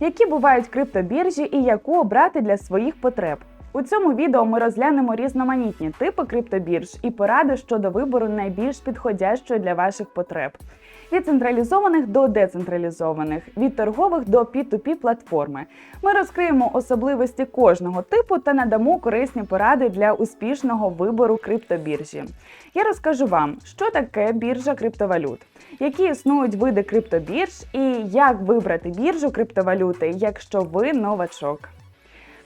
які бувають криптобіржі і яку обрати для своїх потреб. У цьому відео ми розглянемо різноманітні типи криптобірж і поради щодо вибору найбільш підходящої для ваших потреб. Від централізованих до децентралізованих, від торгових до P2P платформи. Ми розкриємо особливості кожного типу та надамо корисні поради для успішного вибору криптобіржі. Я розкажу вам, що таке біржа криптовалют, які існують види криптобірж і як вибрати біржу криптовалюти, якщо ви новачок.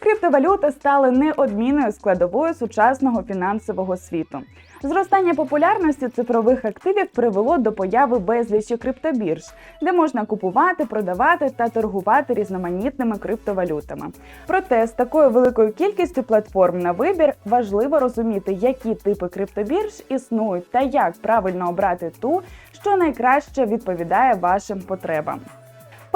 Криптовалюти стали неодмінною складовою сучасного фінансового світу. Зростання популярності цифрових активів привело до появи безлічі криптобірж, де можна купувати, продавати та торгувати різноманітними криптовалютами. Проте з такою великою кількістю платформ на вибір важливо розуміти, які типи криптобірж існують та як правильно обрати ту, що найкраще відповідає вашим потребам.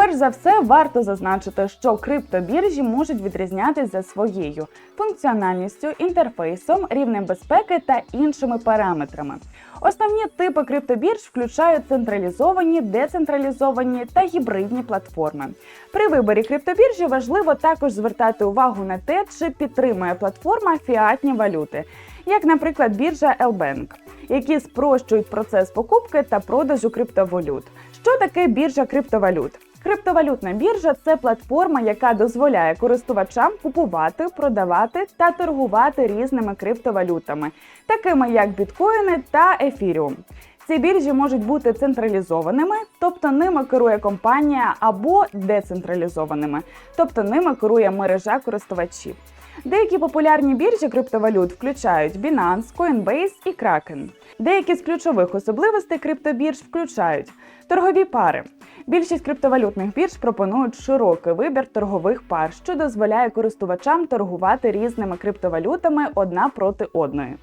Перш за все, варто зазначити, що криптобіржі можуть відрізнятися за своєю функціональністю, інтерфейсом, рівнем безпеки та іншими параметрами. Основні типи криптобірж включають централізовані, децентралізовані та гібридні платформи. При виборі криптобіржі важливо також звертати увагу на те, чи підтримує платформа фіатні валюти, як, наприклад, біржа Lbank, які спрощують процес покупки та продажу криптовалют. Що таке біржа криптовалют? Криптовалютна біржа це платформа, яка дозволяє користувачам купувати, продавати та торгувати різними криптовалютами, такими як біткоїни та ефіріум. Ці біржі можуть бути централізованими, тобто ними керує компанія, або децентралізованими, тобто ними керує мережа користувачів. Деякі популярні біржі криптовалют включають Binance, Coinbase і Kraken. Деякі з ключових особливостей криптобірж включають торгові пари. Більшість криптовалютних бірж пропонують широкий вибір торгових пар, що дозволяє користувачам торгувати різними криптовалютами одна проти одної.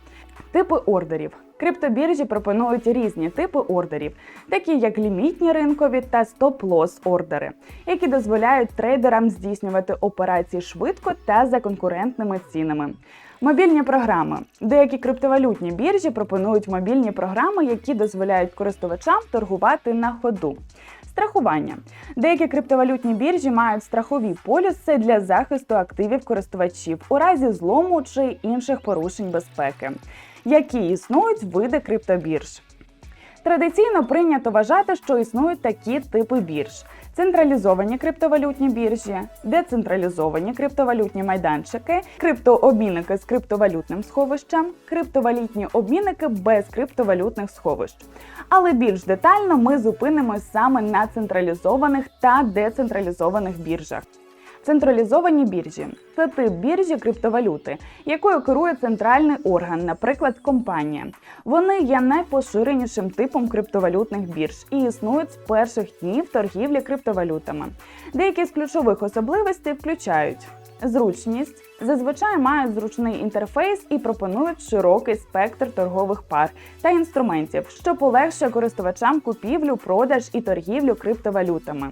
Типи ордерів. Криптобіржі пропонують різні типи ордерів, такі як лімітні ринкові та стоп-лосс ордери, які дозволяють трейдерам здійснювати операції швидко та за конкурентними цінами. Мобільні програми. Деякі криптовалютні біржі пропонують мобільні програми, які дозволяють користувачам торгувати на ходу. Страхування. Деякі криптовалютні біржі мають страхові полюси для захисту активів користувачів у разі злому чи інших порушень безпеки. Які існують види криптобірж? Традиційно прийнято вважати, що існують такі типи бірж: централізовані криптовалютні біржі, децентралізовані криптовалютні майданчики, криптообмінники з криптовалютним сховищем, криптовалютні обмінники без криптовалютних сховищ. Але більш детально ми зупинимось саме на централізованих та децентралізованих біржах. Централізовані біржі це тип біржі криптовалюти, якою керує центральний орган, наприклад, компанія. Вони є найпоширенішим типом криптовалютних бірж і існують з перших днів торгівлі криптовалютами. Деякі з ключових особливостей включають зручність, зазвичай мають зручний інтерфейс і пропонують широкий спектр торгових пар та інструментів, що полегшує користувачам купівлю, продаж і торгівлю криптовалютами.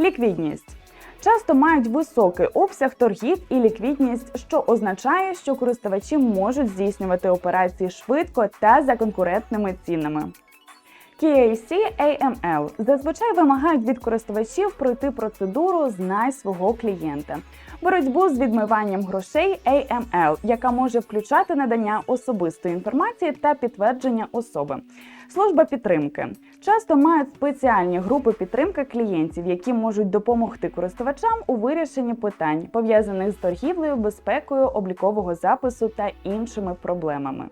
Ліквідність. Часто мають високий обсяг торгів і ліквідність, що означає, що користувачі можуть здійснювати операції швидко та за конкурентними цінами. KAC AML зазвичай вимагають від користувачів пройти процедуру знай свого клієнта, боротьбу з відмиванням грошей AML, яка може включати надання особистої інформації та підтвердження особи. Служба підтримки часто мають спеціальні групи підтримки клієнтів, які можуть допомогти користувачам у вирішенні питань, пов'язаних з торгівлею, безпекою, облікового запису та іншими проблемами.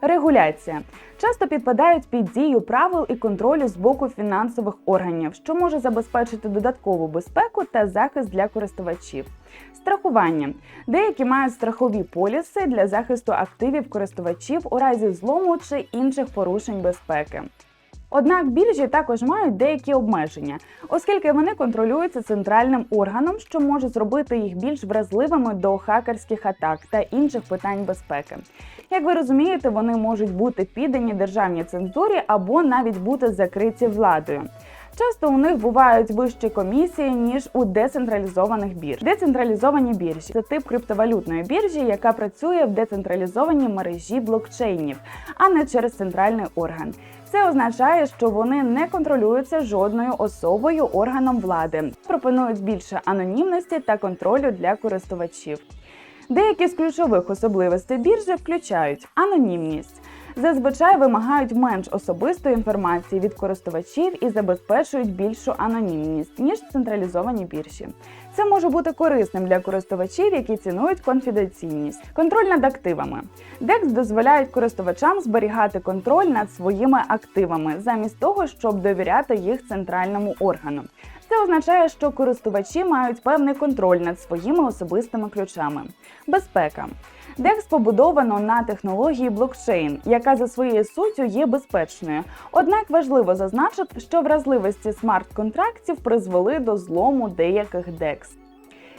Регуляція часто підпадають під дію правил і контролю з боку фінансових органів, що може забезпечити додаткову безпеку та захист для користувачів. Страхування. Деякі мають страхові поліси для захисту активів користувачів у разі злому чи інших порушень безпеки. Однак біржі також мають деякі обмеження, оскільки вони контролюються центральним органом, що може зробити їх більш вразливими до хакерських атак та інших питань безпеки. Як ви розумієте, вони можуть бути піддані державній цензурі або навіть бути закриті владою. Часто у них бувають вищі комісії, ніж у децентралізованих бірж. Децентралізовані біржі це тип криптовалютної біржі, яка працює в децентралізованій мережі блокчейнів, а не через центральний орган. Це означає, що вони не контролюються жодною особою органом влади, пропонують більше анонімності та контролю для користувачів. Деякі з ключових особливостей біржі включають анонімність. Зазвичай вимагають менш особистої інформації від користувачів і забезпечують більшу анонімність ніж централізовані біржі. Це може бути корисним для користувачів, які цінують конфіденційність. Контроль над активами. DEX дозволяють користувачам зберігати контроль над своїми активами, замість того, щоб довіряти їх центральному органу. Це означає, що користувачі мають певний контроль над своїми особистими ключами. Безпека. DEX побудовано на технології блокчейн, яка за своєю суттю є безпечною. Однак важливо зазначити, що вразливості смарт-контрактів призвели до злому деяких DEX.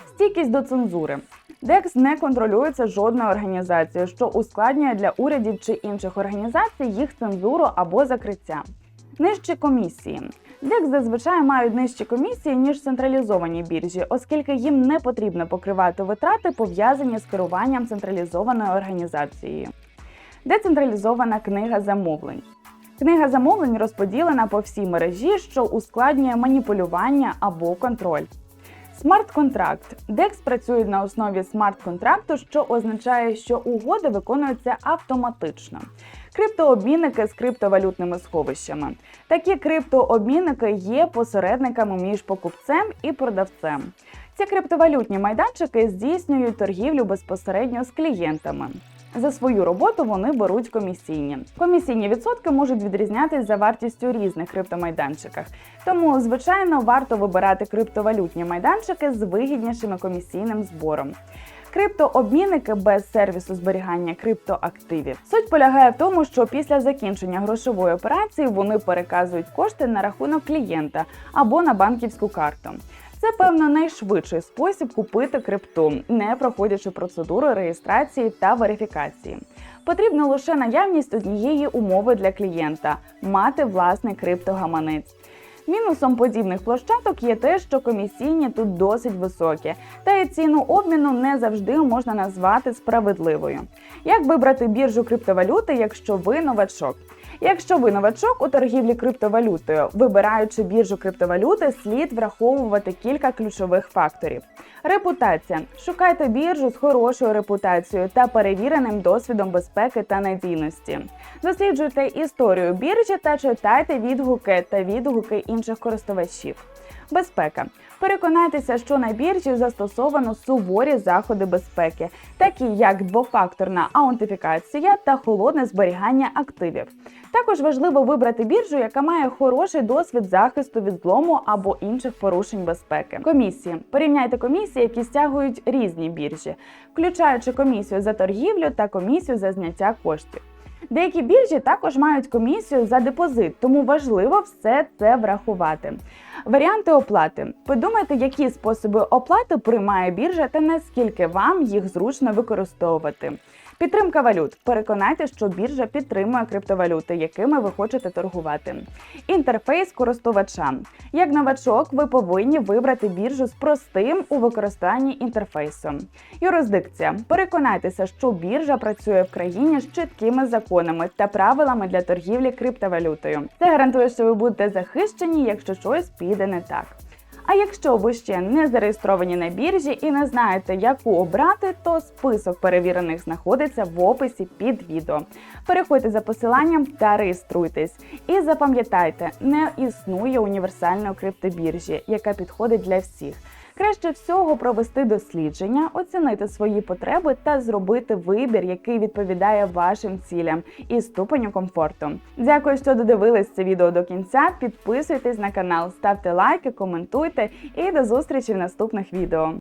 Стійкість до цензури. DEX не контролюється жодною організацією, що ускладнює для урядів чи інших організацій їх цензуру або закриття. Нижчі комісії. ДЕК зазвичай мають нижчі комісії, ніж централізовані біржі, оскільки їм не потрібно покривати витрати, пов'язані з керуванням централізованою організацією. Децентралізована книга замовлень. Книга замовлень розподілена по всій мережі, що ускладнює маніпулювання або контроль. Смарт-контракт. DEX працює на основі смарт-контракту, що означає, що угоди виконуються автоматично. Криптообмінники з криптовалютними сховищами. Такі криптообмінники є посередниками між покупцем і продавцем. Ці криптовалютні майданчики здійснюють торгівлю безпосередньо з клієнтами. За свою роботу вони беруть комісійні. Комісійні відсотки можуть відрізнятись за вартістю різних криптомайданчиках. Тому, звичайно, варто вибирати криптовалютні майданчики з вигіднішими комісійним збором. Криптообмінники без сервісу зберігання криптоактивів. Суть полягає в тому, що після закінчення грошової операції вони переказують кошти на рахунок клієнта або на банківську карту. Це певно найшвидший спосіб купити крипту, не проходячи процедуру реєстрації та верифікації. Потрібна лише наявність однієї умови для клієнта мати власний криптогаманець. Мінусом подібних площадок є те, що комісійні тут досить високі, та й ціну обміну не завжди можна назвати справедливою. Як вибрати біржу криптовалюти, якщо ви новачок? Якщо ви новачок у торгівлі криптовалютою, вибираючи біржу криптовалюти, слід враховувати кілька ключових факторів. Репутація. Шукайте біржу з хорошою репутацією та перевіреним досвідом безпеки та надійності. Досліджуйте історію біржі та читайте відгуки та відгуки інших користувачів. Безпека. Переконайтеся, що на біржі застосовано суворі заходи безпеки, такі як двофакторна аутентифікація та холодне зберігання активів. Також важливо вибрати біржу, яка має хороший досвід захисту від злому або інших порушень безпеки. Комісії порівняйте комісії, які стягують різні біржі, включаючи комісію за торгівлю та комісію за зняття коштів. Деякі біржі також мають комісію за депозит, тому важливо все це врахувати. Варіанти оплати. Подумайте, які способи оплати приймає біржа та наскільки вам їх зручно використовувати. Підтримка валют. Переконайте, що біржа підтримує криптовалюти, якими ви хочете торгувати. Інтерфейс користувача. Як новачок, ви повинні вибрати біржу з простим у використанні інтерфейсом. Юрисдикція. Переконайтеся, що біржа працює в країні з чіткими законами та правилами для торгівлі криптовалютою. Це гарантує, що ви будете захищені, якщо щось піде не так. А якщо ви ще не зареєстровані на біржі і не знаєте, яку обрати, то список перевірених знаходиться в описі під відео. Переходьте за посиланням та реєструйтесь. І запам'ятайте, не існує універсальної криптобіржі, яка підходить для всіх. Краще всього провести дослідження, оцінити свої потреби та зробити вибір, який відповідає вашим цілям і ступеню комфорту. Дякую, що додивились це відео до кінця. Підписуйтесь на канал, ставте лайки, коментуйте і до зустрічі в наступних відео.